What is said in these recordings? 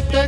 te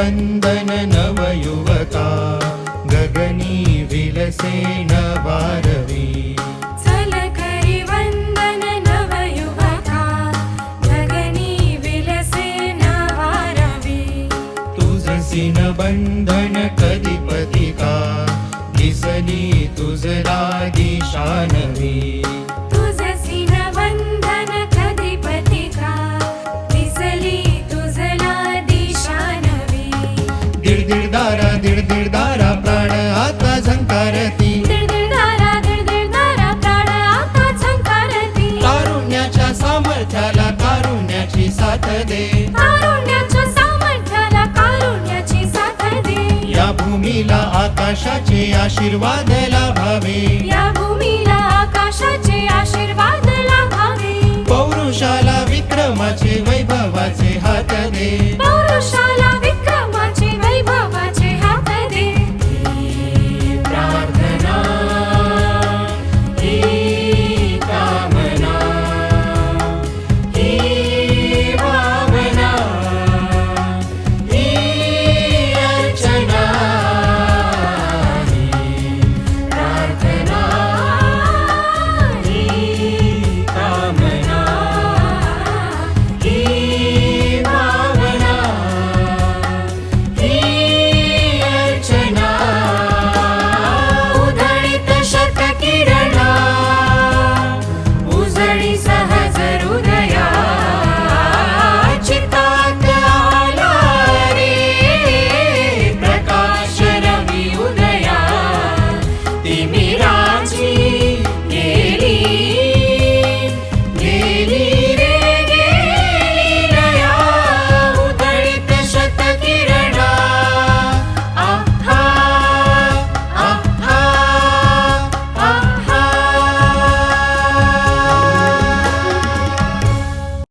वन्दन नवयुवका गगनी विलसेन या भूमीला आकाशाचे आशीर्वाद लाभावे. या भूमीला आकाशाचे आशीर्वाद लाभावे. पौरुषाला विक्रमाचे वैभवाचे हात दे.